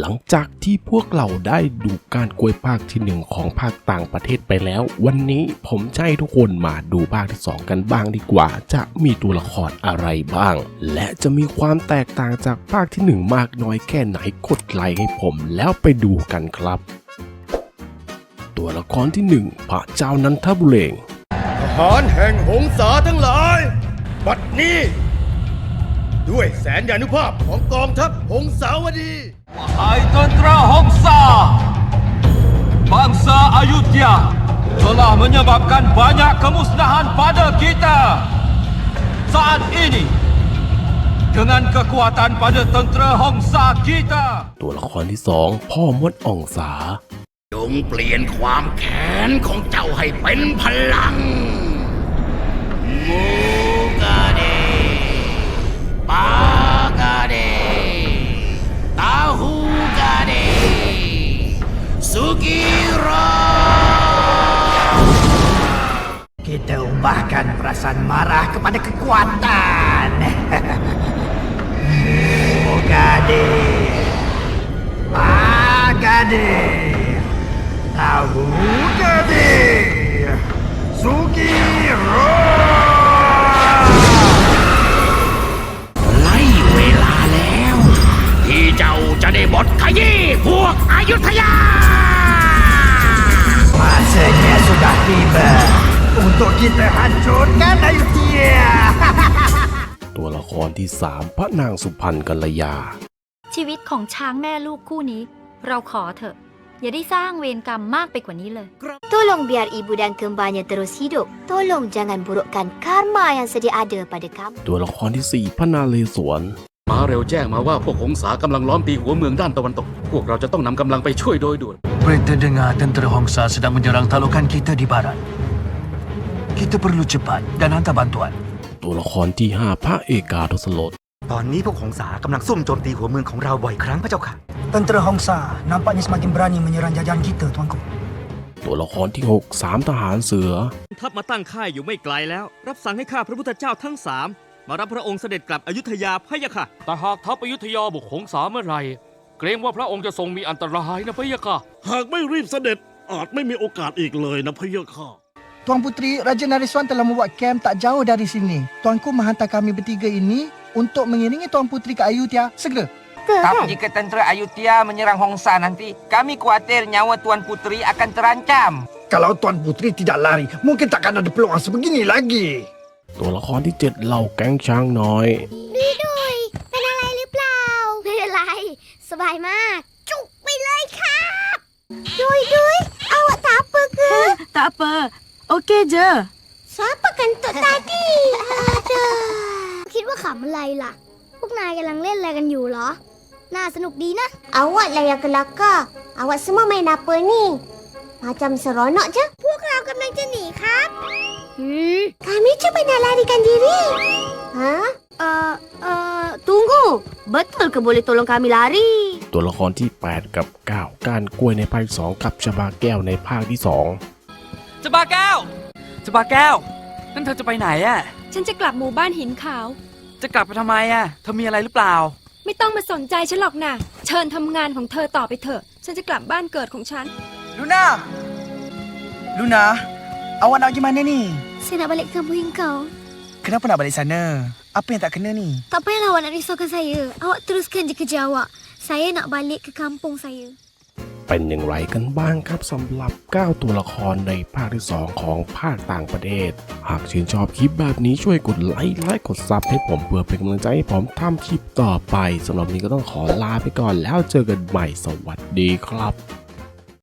หลังจากที่พวกเราได้ดูการกล้วยภาคที่หนึ่งของภาคต่างประเทศไปแล้ว วันนี้ผมจะให้ทุกคนมาดูภาคที่สองกันบ้างดีกว่า จะมีตัวละครอะไรบ้าง และจะมีความแตกต่างจากภาคที่หนึ่งมากน้อยแค่ไหนกดไลค์ให้ผมแล้วไปดูกันครับ ตัวละครที่หนึ่งพระเจ้านันทบุเรงทหารแห่งหงสาทั้งหลาย บัดนี้ ด้วยแสนยานุภาพของกองทัพหงสาวดี Hai tentera Hongsa Bangsa Ayutthaya telah menyebabkan banyak kemusnahan pada kita Saat ini Dengan kekuatan pada tentera Hongsa kita ตัวละครที่สองพ่อมดอ่องสา จงเปลี่ยนความแค้นของเจ้าให้เป็นพลังมู สุกิโร Kita ubahkan perasaan marah kepada kekuatan. Mogade. Magade. Tahu gade. Sugiro. ไล่เวลาแล้ว ที่เจ้าจะได้บทขยี้พวกอายุทยา Masanya sudah tiba untuk kita hancurkan Ayutthaya. ตัวละครที่สามพระนางสุพรรณกัลยา ชีวิตของช้างแม่ลูกคู่นี้ เราขอเถอะ อย่าได้สร้างเวรกรรมมากไปกว่านี้เลย Tolong biar ibu dan kembarnya terus hidup. Tolong jangan burukkan karma yang sedia ada pada kamu. ตัวละครที่สี่พระนาเรศวร มาเร็วแจ้งมาว่าพวกหงสากำลังล้อมตีหัวเมืองด้านตะวันตก พวกเราจะต้องนำกำลังไปช่วยโดยด่วน Berita dengar tentera Hongsa sedang menyerang talukan kita di barat. Kita perlu cepat dan hantar bantuan. ตัวละครที่ห้าพระเอกาทศรสตอนนี้พวกหงสากำลังซุ่มโจมตีหัวเมืองของเราบ่อยครั้งพระเจ้าค่ะ Tentera Hongsa nampaknya semakin berani menyerang jajahan kita, tuanku. ตัวละครที่หกสามทหารเสือ ทัพมาตั้งค่ายอยู่ไม่ไกลแล้ว รับสั่งให้ข้าพระพุทธเจ้าทั้งสาม มารับพระองค์เสด็จกลับอยุธยาพะยะค่ะ แต่หากทัพอยุธยาบุกหงสาเมื่อไหรเกรงว่าพระองค์จะทรงมีอันตรายนะพะยะค่ะ หากไม่รีบเสด็จอาจไม่มีโอกาสอีกเลยนะพะเยาค่ะ Tuan Puteri Raja Nariswan telah membuat kem tak jauh dari sini. Tuanku menghantar kami bertiga ini untuk mengiringi Tuan Puteri ke Ayutthaya segera. Tapi jika tentera Ayutthaya menyerang Hongsa nanti Kami khawatir nyawa Tuan Puteri akan terancam Kalau Tuan Puteri tidak lari, mungkin takkan ada peluang sebegini lagi. ตัวละครที่เจ็ดเหล่าแก๊งช้างน้อยดุยเป็นอะไรหรือเปล่า ไม่เป็นไร สบายมาก จุกไปเลยครับดุยดุย awak tak apa ke? tak apa okey je Siapa kentut tadi? Aduh. คิดว่าขำอะไรล่ะ พวกนายกำลังเล่นอะไรกันอยู่เหรอ น่าสนุกดีนะ Awak lah yang kelakar. Awak semua main apa ni? Macam seronok je. พวกเรากำลังจะหนีครับหืม Kami cuba nak larikan diri. Ha? Uh, uh, tunggu. Betul ke boleh tolong kami lari? ตัวละครที่ 8 กับ 9การกล้วยในภาคที่สองกับชบาแก้วในภาคที่สองจะบาแก้วจะบาแก้ว นั่นเธอจะไปไหนอะฉันจะกลับหมู่บ้านหินขาว จะกลับไปทำไมอะเธอมีอะไรหรือเปล่า ไม่ต้องมาสนใจฉันหรอกนะเชิญทำงานของเธอต่อไปเถอะ ฉันจะกลับบ้านเกิดของฉัน Luna! Luna, awak nak pergi mana ni? Saya nak balik ke kampung engkau. Kenapa nak balik sana? Apa yang tak kena ni? Tak payahlah awak nak risaukan saya. Awak teruskan je kerja awak. Saya nak balik ke kampung saya. เป็นอย่างไรกันบ้างครับสำหรับ 9 ตัวละครในภาคที่ 2 ของภาคต่างประเทศ หากชื่นชอบคลิปแบบนี้ช่วยกดไลค์และกดซับให้ผมเพื่อเป็นกำลังใจให้ผมทำคลิปต่อไปสำหรับวันนี้ก็ต้องขอลาไปก่อนแล้วเจอกันใหม่สวัสดีครับ